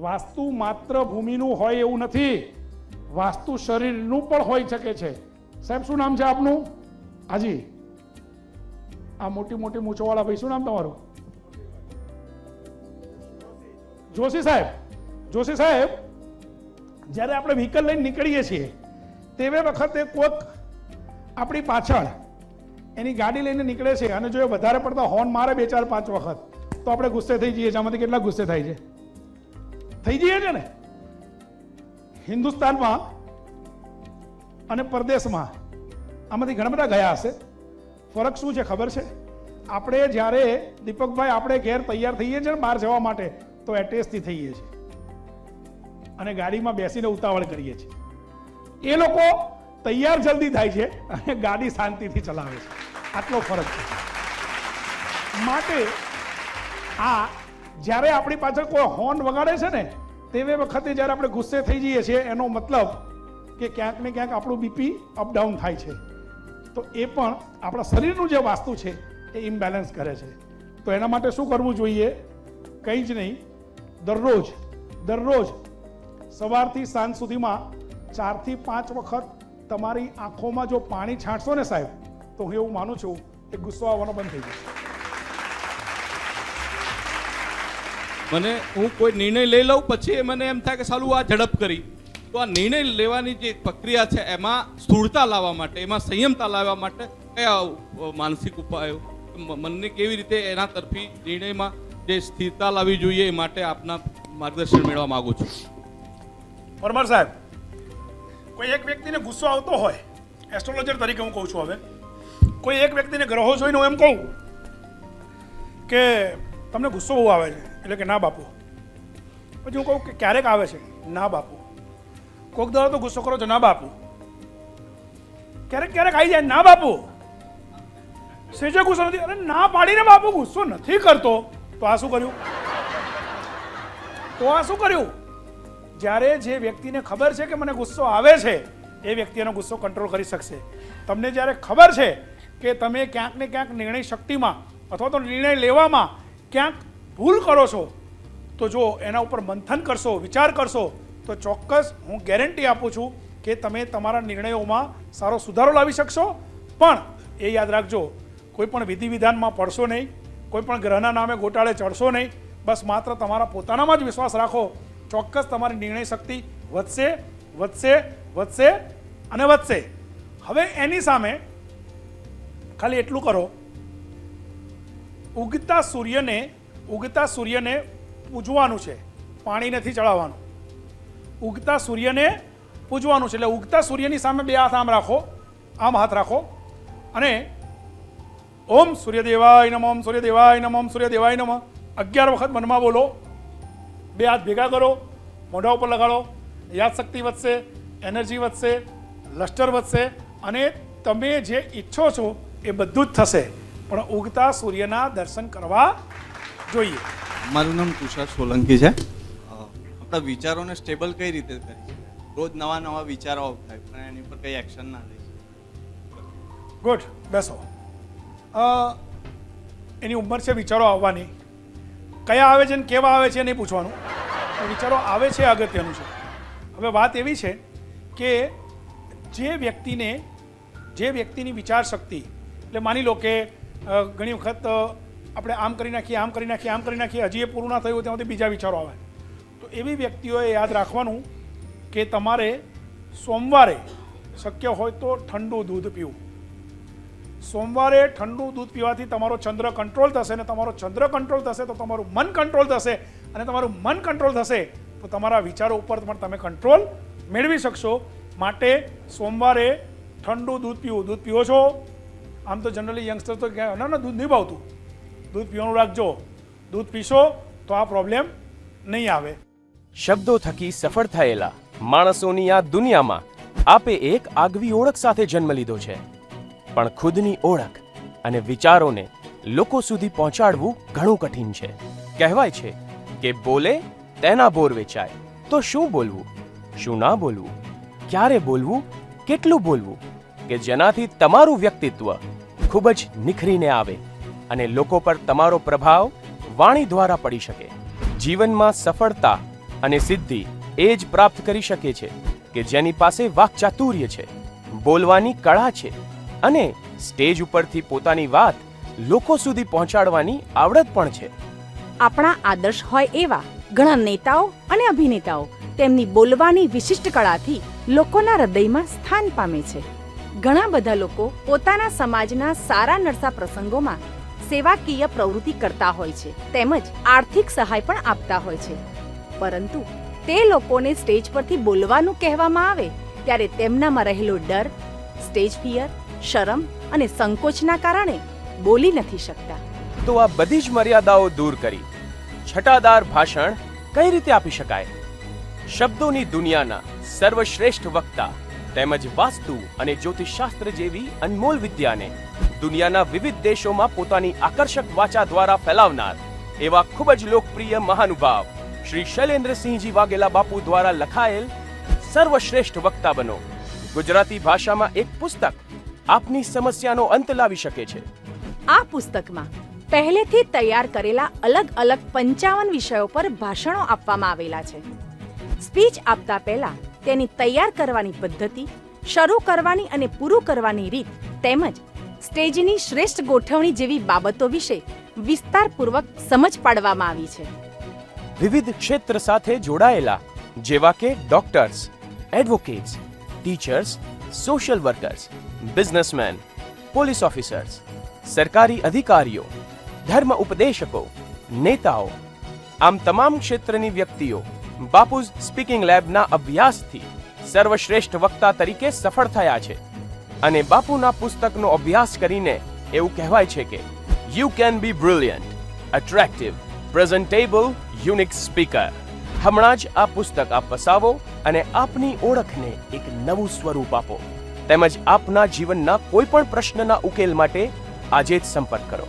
વાસ્તુ માત્ર ભૂમિનું હોય એવું નથી. વાસ્તુ શરીરનું પણ હોઈ શકે છે. સાહેબ, શું નામ છે આપનું? હાજી. આ મોટી મોટી મૂછોવાળા ભાઈ, શું નામ તમારું? જોશી સાહેબ જોશી સાહેબ, જ્યારે આપણે વ્હીકલ લઈને નીકળીએ છીએ, તેવે વખતે કોઈક આપણી પાછળ એની ગાડી લઈને નીકળે છે અને જો એ વધારે પડતા હોર્ન મારે બે ચાર પાંચ વખત, તો આપણે ગુસ્સે થઈ જઈએ છીએ. આમાંથી કેટલા ગુસ્સે થાય છે? થઈ જઈએ છે ને? હિન્દુસ્તાનમાં અને પરદેશમાં આમાંથી ઘણા બધા ગયા હશે. ફરક શું છે ખબર છે? આપણે જ્યારે દીપકભાઈ આપણે ઘેર તૈયાર થઈએ છીએ ને બહાર જવા માટે, તો એટેચથી થઈએ છીએ. અને ગાડીમાં બેસીને ઉતાવળ કરીએ છીએ. એ લોકો તૈયાર જલ્દી થાય છે અને ગાડી શાંતિથી ચલાવે છે. આટલો ફરક છે. માટે આ જ્યારે આપણી પાછળ કોઈ હોર્ન વગાડે છે ને, તેવી વખતે જ્યારે આપણે ગુસ્સે થઈ જઈએ છીએ, એનો મતલબ કે ક્યાંક ને ક્યાંક આપણું બીપી અપડાઉન થાય છે. તો એ પણ આપણા શરીરનું જે વાસ્તુ છે, એ ઇમ્બેલેન્સ કરે છે. તો એના માટે શું કરવું જોઈએ? કંઈ જ નહીં. દરરોજ દરરોજ સવારથી સાંજ સુધીમાં ચારથી પાંચ વખત તમારી આંખોમાં જો પાણી છાંટશો ને સાહેબ, તો હું એવું માનું છું કે ગુસ્સો આવવાનો બંધ થઈ જશે. મને હું કોઈ નિર્ણય લઈ લઉં, પછી મને એમ થાય કે સાલું આ ઝડપ કરી. તો આ નિર્ણય લેવાની જે પ્રક્રિયા છે, એમાં સ્થૂળતા લાવવા માટે, એમાં સંયમતા લાવવા માટે કયા માનસિક ઉપાયો? મનને કેવી રીતે એના તરફી નિર્ણયમાં જે સ્થિરતા લાવવી જોઈએ એ માટે આપના માર્ગદર્શન મેળવવા માંગુ છું. પરમાર સાહેબ, કોઈ એક વ્યક્તિને ગુસ્સો આવતો હોય, એસ્ટ્રોલોજર તરીકે હું કહું છું હવે, કોઈ એક વ્યક્તિને ગ્રહો જોઈને હું એમ કહું કે તમને ગુસ્સો બહુ આવે છે. એટલે કે ના બાપુ. પછી હું કહું કે ક્યારેક આવે છે? ના બાપુ. કોક દાડો તો ગુસ્સો કરો છો, ના બાપુ. ક્યારેક ક્યારેક આવી જાય, ના બાપુ. સેજો ગુસ્સો નથી, અરે ના પાડીને બાપુ, ગુસ્સો નથી કરતો. તો આ શું કર્યું? તો આ શું કર્યું? જ્યારે જે વ્યક્તિને ખબર છે કે મને ગુસ્સો આવે છે, એ વ્યક્તિ એનો ગુસ્સો કંટ્રોલ કરી શકશે. તમને જ્યારે ખબર છે કે તમે ક્યાંક ને ક્યાંક નિર્ણય શક્તિમાં અથવા તો નિર્ણય લેવામાં ક્યાંક ભૂલ કરો છો, તો જો એના ઉપર મંથન કરશો, વિચાર કરશો, તો ચોક્કસ હું ગેરંટી આપું છું કે તમે તમારા નિર્ણયોમાં સારો સુધારો લાવી શકશો. પણ એ યાદ રાખજો કોઈ પણ વિધિ વિધાનમાં પડશો નહીં કોઈ પણ ગ્રહના નામે ગોટાળે ચડશો નહીં, બસ માત્ર તમારા પોતાનામાં જ વિશ્વાસ રાખો. ચોક્કસ તમારી નિર્ણય શક્તિ વધશે વધશે વધશે અને વધશે. હવે એની સામે ખાલી એટલું કરો, ઉગતા સૂર્યને ઉગતા સૂર્યને પૂજવાનું છે. પાણી નથી ચડાવવાનું. ઉગતા સૂર્યને પૂજવાનું છે. એટલે ઉગતા સૂર્યની સામે બે હાથ આમ રાખો. આમ હાથ રાખો. અને ઓમ સૂર્યદેવાય નમ, ઓમ સૂર્યદેવાય નમ, ઓમ સૂર્યદેવાય નમ. અગિયાર વખત મનમાં બોલો. બે હાથ ભેગા કરો. મોઢા ઉપર લગાડો. યાદશક્તિ વધશે, એનર્જી વધશે લસ્ટર વધશે અને તમે જે ઈચ્છો છો એ બધું જ થશે. પણ ઉગતા સૂર્યના દર્શન કરવા જોઈએ. મારું નામ તુષાર સોલંકી છે. આપણા વિચારોને સ્ટેબલ કઈ રીતે કરી શકાય રોજ નવા નવા વિચારો થાય પણ એની પર કઈ એક્શન ના લઈ ગુડ બેસો. એની ઉંમર છે વિચારો આવવાની. કયા આવે છે ને કેવા આવે છે નહીં પૂછવાનું. વિચારો આવે છે અગત્યનું છે. હવે વાત એવી છે કે જે વ્યક્તિને જે વ્યક્તિની વિચાર શક્તિ એટલે માની લો કે ઘણી વખત આપણે આમ કરી નાખીએ, આમ કરી નાખીએ, આમ કરી નાખીએ, હજી એ પૂરું ના થયું ત્યાંથી બીજા વિચારો આવે. તો એવી વ્યક્તિઓએ યાદ રાખવાનું કે તમારે સોમવારે શક્ય હોય તો ઠંડુ દૂધ પીવું. સોમવારે ઠંડુ દૂધ પીવાથી તમારો ચંદ્ર કંટ્રોલ થશે અને તમારો ચંદ્ર કંટ્રોલ થશે તો તમારું મન કંટ્રોલ થશે અને તમારું મન કંટ્રોલ થશે તો તમારા વિચારો ઉપર પણ તમે કંટ્રોલ મેળવી શકશો. માટે સોમવારે ઠંડુ દૂધ પીવું. દૂધ પીવો છો? આમ તો જનરલી યંગસ્ટર તો ના ના, દૂધ નહીં ભાવતું. દૂધ પીવાનું રાખજો. દૂધ પીશો તો આ પ્રોબ્લેમ નહીં આવે. શબ્દો થકી સફળ થયેલા માણસોની આ દુનિયામાં આપે એક આગવી ઓળખ સાથે જન્મ લીધો છે. પણ ખુદની ઓળખ અને વિચારોને લોકો સુધી પહોંચાડવું ઘણું કઠિન છે. કહેવાય છે કે બોલે તેના બોર વેચાય. તો શું બોલવું? શું ના બોલવું? ક્યારે બોલવું? કેટલું બોલવું? કે જેનાથી તમારું વ્યક્તિત્વ ખૂબ જ નિખરીને આવે. અને લોકો પર તમારો પ્રભાવ વાણી દ્વારા પડી શકે. જીવનમાં સફળતા અને સિદ્ધિ એ જ પ્રાપ્ત કરી શકે છે કે જેની પાસે વાકચાતુર્ય છે, બોલવાની કળા છે અને સ્ટેજ ઉપરથી પોતાની વાત લોકો સુધી પહોંચાડવાની આવડત પણ છે. આપણા આદર્શ હોય એવા ઘણા નેતાઓ અને અભિનેતાઓ તેમની બોલવાની વિશિષ્ટ કળાથી લોકોના હૃદયમાં સ્થાન પામે છે. ઘણા બધા લોકો પોતાના સમાજના સારા નરસા પ્રસંગોમાં સેવાકીય પ્રવૃત્તિ કરતા હોય છે, તેમજ આર્થિક સહાય પણ આપતા હોય છે. પરંતુ તે લોકોને સ્ટેજ પરથી બોલવાનું કહેવામાં આવે, ત્યારે તેમનામાં રહેલો ડર, સ્ટેજ ફિયર, શરમ અને સંકોચના કારણે બોલી નથી શકતા. તો આ બધી જ મર્યાદાઓ દૂર કરી, છટાદાર ભાષણ કઈ રીતે આપી શકાય? શબ્દોની દુનિયાના સર્વશ્રેષ્ઠ વક્તા તેમજ વાસ્તુ અને જ્યોતિષશાસ્ત્ર જેવી અનમોલ વિદ્યાને દુનિયાના વિવિધ દેશોમાં પોતાની આકર્ષક વાચા દ્વારા ફેલાવનાર એવા ખૂબ જ લોકપ્રિય મહાનુભાવ શ્રી શૈલેન્દ્રસિંહજી વાઘેલા બાપુ દ્વારા લખાયેલ સર્વશ્રેષ્ઠ વક્તા બનો. ગુજરાતી ભાષામાં એક પુસ્તક આપની સમસ્યાનો અંત લાવી શકે છે. આ પુસ્તકમાં પહેલેથી તૈયાર કરેલા અલગ અલગ પંચાવન વિષયો પર ભાષણો આપવામાં આવેલા છે. સ્પીચ આપતા પહેલા તેની તૈયાર કરવાની પદ્ધતિ, શરૂ કરવાની અને પૂરું કરવાની રીત તેમજ સ્ટેજની શ્રેષ્ઠ ગોઠવણી જેવી બાબતો વિશે વિસ્તારપૂર્વક સમજ પાડવામાં આવી છે. વિવિધ ક્ષેત્ર સાથે જોડાયેલા, જેવા કે doctors, advocates, teachers, social workers, businessmen, police officers, સરકારી અધિકારીઓ, ધર્મ ઉપદેશકો, નેતાઓ, આમ તમામ ક્ષેત્રની વ્યક્તિઓ બાપુઝ સ્પીકિંગ લેબના અભ્યાસથી સર્વશ્રેષ્ઠ વક્તા તરીકે સફળ થયા છે અને બાપુના પુસ્તકનો અભ્યાસ કરીને એવું કહેવાય છે કે you can be brilliant attractive presentable unique speaker હમણાં જ આ પુસ્તક આપ વસાવો અને આપની ઓળખને એક નવું સ્વરૂપ આપો. તેમજ આપના જીવનના કોઈ પણ પ્રશ્નના ઉકેલ માટે આજે જ સંપર્ક કરો.